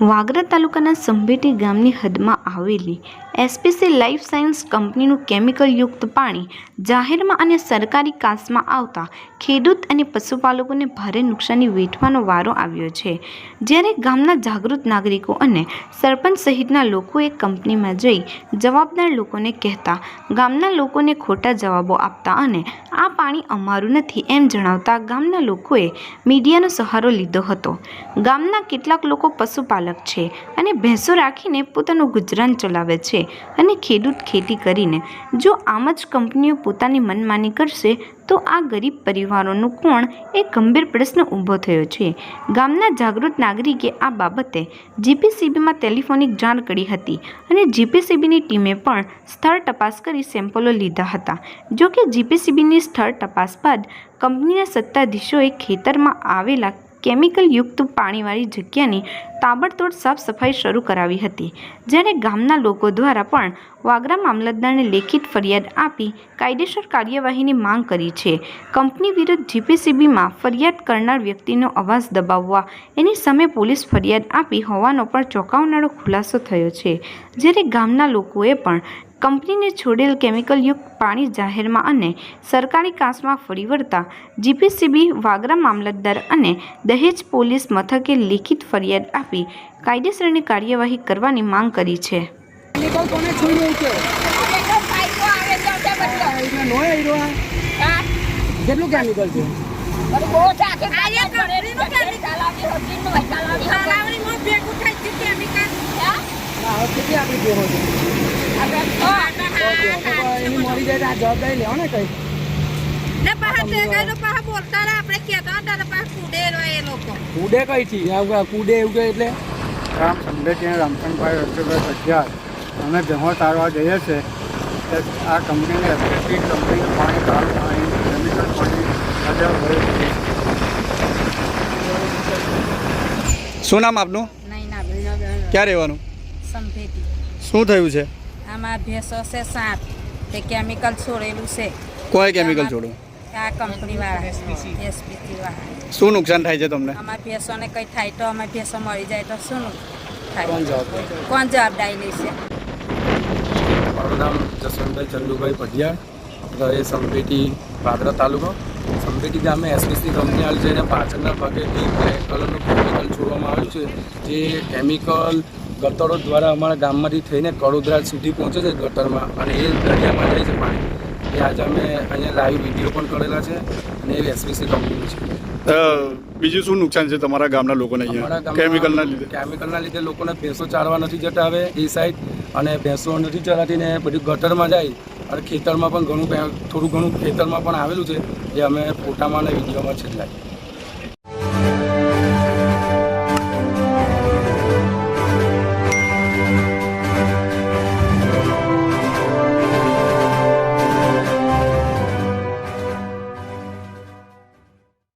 વાગરા તાલુકાના સંભેટી ગામની હદમાં આવેલી એસપીસી લાઈફ સાયન્સ કંપનીનું કેમિકલયુક્ત પાણી જાહેરમાં અને સરકારી કાસમાં આવતા ખેડૂત અને પશુપાલકોને ભારે નુકસાની વેઠવાનો વારો આવ્યો છે. જ્યારે ગામના જાગૃત નાગરિકો અને સરપંચ સહિતના લોકોએ કંપનીમાં જઈ જવાબદાર લોકોને કહેતા, ગામના લોકોને ખોટા જવાબો આપતા અને આ પાણી અમારું નથી એમ જણાવતા ગામના લોકોએ મીડિયાનો સહારો લીધો હતો. ગામના કેટલાક લોકો પશુપાલક છે અને ભેંસો રાખીને પોતાનું ગુજરાન ચલાવે છે. અને ખેડૂત ખેતી કરીને જો આમ જ કંપનીઓ પોતાની મનમાની કરશે, તો આ ગરીબ પરિવારોનું કોણ? એ ગંભીર પ્રશ્ન ઊભો થયો છે. ગામના જાગૃત નાગરિકે આ બાબતે જીપીસીબીમાં ટેલિફોનિક જાણ કરી હતી અને જીપીસીબીની ટીમે પણ સ્થળ તપાસ કરી સેમ્પલો લીધા હતા. જો કે જીપીસીબીની સ્થળ તપાસ બાદ કંપનીના સત્તાધીશોએ ખેતરમાં આવેલા કેમિકલયુક્ત પાણીવાળી જગ્યાની તાબડતોડ સાફ સફાઈ શરૂ કરાવી હતી જ્યારે ગામના લોકો દ્વારા પણ વાગરા મામલતદારને લેખિત ફરિયાદ આપી કાયદેસર કાર્યવાહીની માંગ કરી છે. કંપની વિરુદ્ધ જીપીસીબીમાં ફરિયાદ કરનાર વ્યક્તિનો અવાજ દબાવવા એની સામે પોલીસ ફરિયાદ આપી હોવાનો પણ ચોંકાવનારો ખુલાસો થયો છે, જ્યારે ગામના લોકોએ પણ કંપનીને છોડેલ કેમિકલયુક્ત પાણી જાહેરમાં અને સરકારી કાંસમાં ફરી વળતા જીપીસીબી વાગરા મામલતદાર અને દહેજ પોલીસ મથકે લેખિત ફરિયાદ આપી કાયદેસરની કાર્યવાહી કરવાની માંગ કરી છે કેમિકલ કોને છોડ્યું છે કેમિકલ પાઇપો આવે તો છે બધો. એટલે નો આવ્યો આ હા? કેટલું કેમિકલ છે બધું બહુ છે. આખી ગાડી ભરેલી છે. ચલાવતી હતી, નોય ચલાવતી હતી. હા? આ હવે કેટલી આપણી ભેગો છે આપણે તો તો ભેગો તો એની મરી જાય આ જવાબદારી લેવો ને કઈ ને તો બોલતા આપણે કહેતા હતા તો કૂદે રહે એ લોકો. કુડે કઈ થી? આ કુડે એવું કે એટલે? રામ સંદેશ રામચંદભાઈ રસોઈભાઈ સજ્જાદ અમે ભેહો તારવા જઈએ છીએ તે આ કંપનીની એસએસસી કંપનીનું પાણી સારું પાણી કેમિકલ પાણી શું નામ આપનું? નહીં ના ક્યાં રહેવાનું? સંભેતી શું થયું છે? આમાં ભેંસો છે સાત. તે કેમિકલ છોડેલું છે. કોઈ કેમિકલ છોડું આ કંપની વાળા એસપીસી વાળા. શું નુકસાન થાય છે તમને? અમારા ભેંસોને કંઈ થાય તો અમારી ભેંસો મળી જાય તો શું થાય? કોણ કોણ જવાબદારી લેશે મારું નામ જસવંતભાઈ ચંદુભાઈ પઢિયા રહે સંપેટી પાદરા તાલુકો. સંપેટી ગામે એસપીસી કંપની આવેલી છે અને પાછળના ભાગે બ્લેક કલરનું કેમિકલ છોડવામાં આવ્યું છે જે કેમિકલ ગટરો દ્વારા અમારા ગામમાંથી થઈને કડોદરા સુધી પહોંચે છે ગટરમાં અને એ દરિયામાં જાય છે પાણી. એ આજે અમે અહીંયા લાઈવ વીડિયો પણ કરેલા છે અને એ એસપીસી કંપની છે. બીજું શું નુકસાન છે તમારા ગામના લોકોને અહીંયા? કેમિકલના લીધે? કેમિકલના લીધે લોકોને ભેંસો ચારવા નથી જતા હવે એ સાઈડ અને ભેંસો નથી ચરાતી ને બધું ગટરમાં જાય અને ખેતરમાં પણ ઘણું થોડું ઘણું ખેતરમાં પણ આવેલું છે એ અમે ફોટામાં અને વિડીયોમાં છેલ્લાય